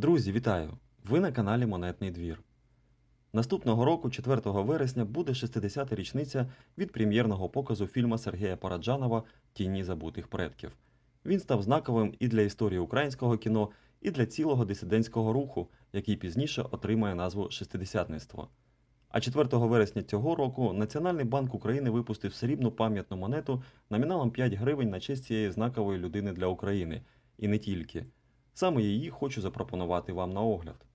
Друзі, вітаю! Ви на каналі Монетний двір. Наступного року, 4 вересня, буде 60-та річниця від прем'єрного показу фільму Сергія Параджанова Тіні забутих предків. Він став знаковим і для історії українського кіно, і для цілого дисидентського руху, який пізніше отримає назву Шестидесятництво. А 4 вересня цього року Національний банк України випустив срібну пам'ятну монету номіналом 5 гривень на честь цієї знакової людини для України. І не тільки. Саме її хочу запропонувати вам на огляд.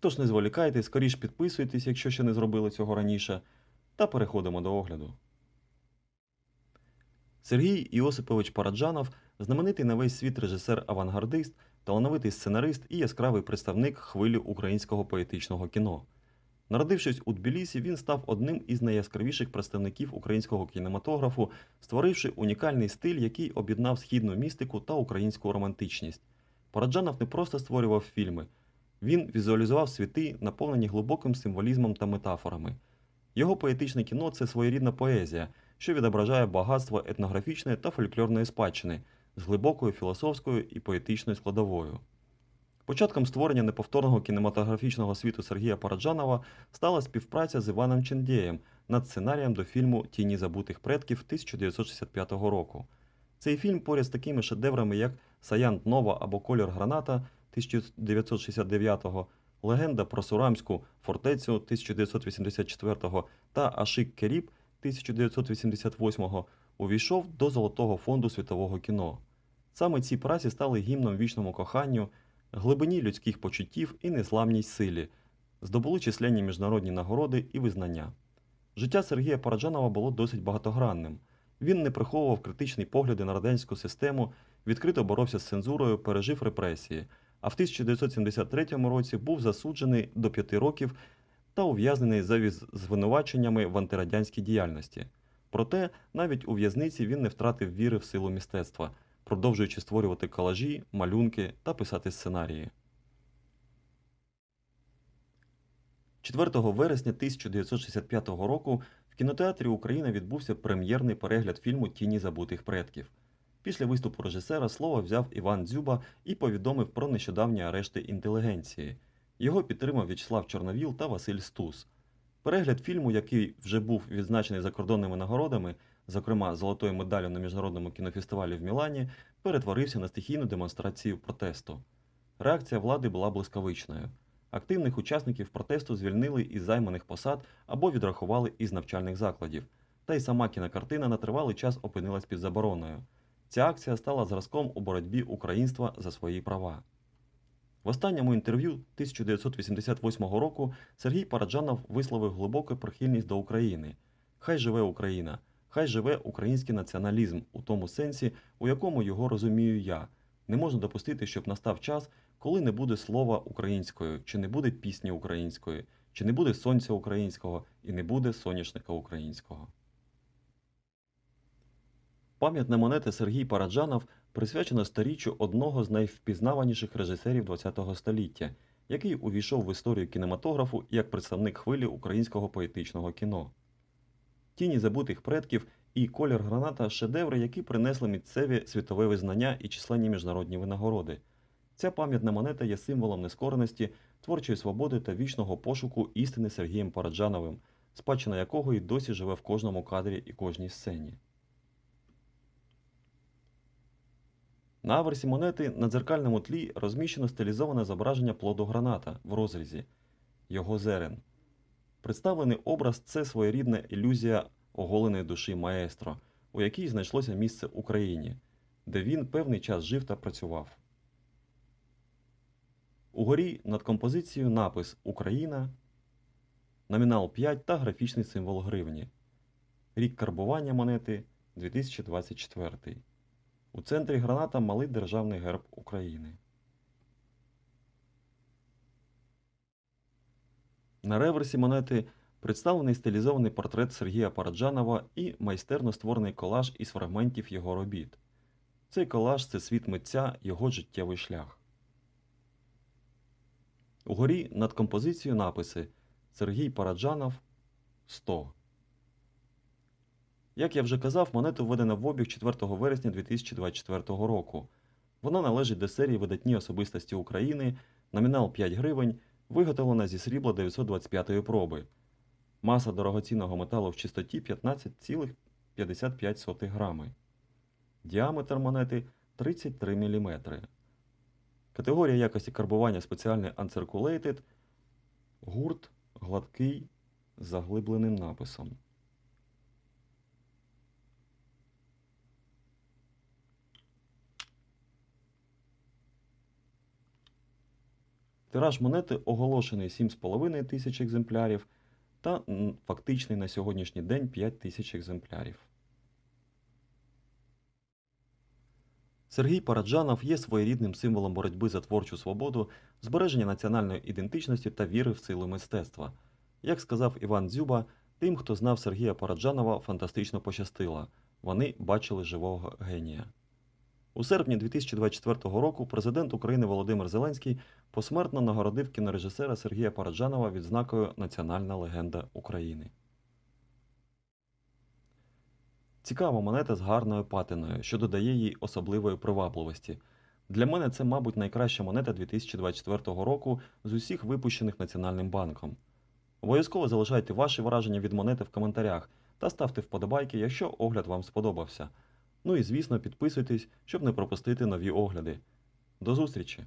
Тож не зволікайте, скоріш підписуйтесь, якщо ще не зробили цього раніше, та переходимо до огляду. Сергій Іосипович Параджанов знаменитий на весь світ режисер-авангардист, талановитий сценарист і яскравий представник хвилі українського поетичного кіно. Народившись у Тбілісі, він став одним із найяскравіших представників українського кінематографу, створивши унікальний стиль, який об'єднав східну містику та українську романтичність. Параджанов не просто створював фільми, він візуалізував світи, наповнені глибоким символізмом та метафорами. Його поетичне кіно це своєрідна поезія, що відображає багатство етнографічної та фольклорної спадщини з глибокою філософською і поетичною складовою. Початком створення неповторного кінематографічного світу Сергія Параджанова стала співпраця з Іваном Чендєєм над сценарієм до фільму Тіні забутих предків 1965 року. Цей фільм поряд з такими шедеврами, як Саянт Нова або Колір Граната 1969, Легенда про Сурамську фортецю 1984 та Ашик Керіб 1988 увійшов до Золотого фонду світового кіно. Саме ці праці стали гімном вічному коханню, глибині людських почуттів і незламній силі, здобули численні міжнародні нагороди і визнання. Життя Сергія Параджанова було досить багатогранним. Він не приховував критичні погляди на радянську систему, відкрито боровся з цензурою, пережив репресії, а в 1973 році був засуджений до п'яти років та ув'язнений за звинуваченнями в антирадянській діяльності. Проте навіть у в'язниці він не втратив віри в силу мистецтва, продовжуючи створювати колажі, малюнки та писати сценарії. 4 вересня 1965 року в кінотеатрі Україна відбувся прем'єрний перегляд фільму Тіні забутих предків. Після виступу режисера слово взяв Іван Дзюба і повідомив про нещодавні арешти інтелігенції. Його підтримав В'ячеслав Чорновіл та Василь Стус. Перегляд фільму, який вже був відзначений закордонними нагородами, зокрема золотою медаллю на міжнародному кінофестивалі в Мілані, перетворився на стихійну демонстрацію протесту. Реакція влади була блискавичною. Активних учасників протесту звільнили із займаних посад або відрахували із навчальних закладів. Та й сама кінокартина на тривалий час опинилась під забороною. Ця акція стала зразком у боротьбі українства за свої права. В останньому інтерв'ю 1988 року Сергій Параджанов висловив глибоку прихильність до України. Хай живе Україна, хай живе український націоналізм у тому сенсі, у якому його розумію я. Не можна допустити, щоб настав час, коли не буде слова українською, чи не буде пісні української, чи не буде сонця українського і не буде соняшника українського. Пам'ятна монета Сергій Параджанов присвячена сторіччю одного з найвпізнаваніших режисерів ХХ століття, який увійшов в історію кінематографу як представник хвилі українського поетичного кіно. Тіні забутих предків і колір граната шедеври, які принесли місцеві світове визнання і численні міжнародні винагороди. Ця пам'ятна монета є символом нескореності, творчої свободи та вічного пошуку істини Сергієм Параджановим, спадщина якого і досі живе в кожному кадрі і кожній сцені. На аверсі монети на дзеркальному тлі розміщено стилізоване зображення плоду граната в розрізі, його зерен. Представлений образ це своєрідна ілюзія оголеної душі маестро, у якій знайшлося місце Україні, де він певний час жив та працював. Угорі над композицією напис Україна, номінал 5 та графічний символ гривні. Рік карбування монети 2024. У центрі граната малий державний герб України. На реверсі монети представлений стилізований портрет Сергія Параджанова і майстерно створений колаж із фрагментів його робіт. Цей колаж це світ митця, його життєвий шлях. Угорі над композицією написи Сергій Параджанов 100. Як я вже казав, монету введено в обіг 4 вересня 2024 року. Вона належить до серії видатні особистості України, номінал 5 гривень, виготовлена зі срібла 925 проби. Маса дорогоцінного металу в чистоті 15,55 грами. Діаметр монети 33 мм. Категорія якості карбування спеціальний Uncirculated, гурт гладкий з заглибленим написом. Тираж монети оголошений 7,5 тисяч екземплярів та фактичний на сьогоднішній день 5 тисяч екземплярів. Сергій Параджанов є своєрідним символом боротьби за творчу свободу, збереження національної ідентичності та віри в силу мистецтва. Як сказав Іван Дзюба, тим, хто знав Сергія Параджанова, фантастично пощастило. Вони бачили живого генія. У серпні 2024 року президент України Володимир Зеленський посмертно нагородив кінорежисера Сергія Параджанова відзнакою Національна легенда України. Цікава монета з гарною патиною, що додає їй особливої привабливості. Для мене це, мабуть, найкраща монета 2024 року з усіх випущених Національним банком. Обов'язково залишайте ваші враження від монети в коментарях та ставте вподобайки, якщо огляд вам сподобався. Ну і звісно, підписуйтесь, щоб не пропустити нові огляди. До зустрічі!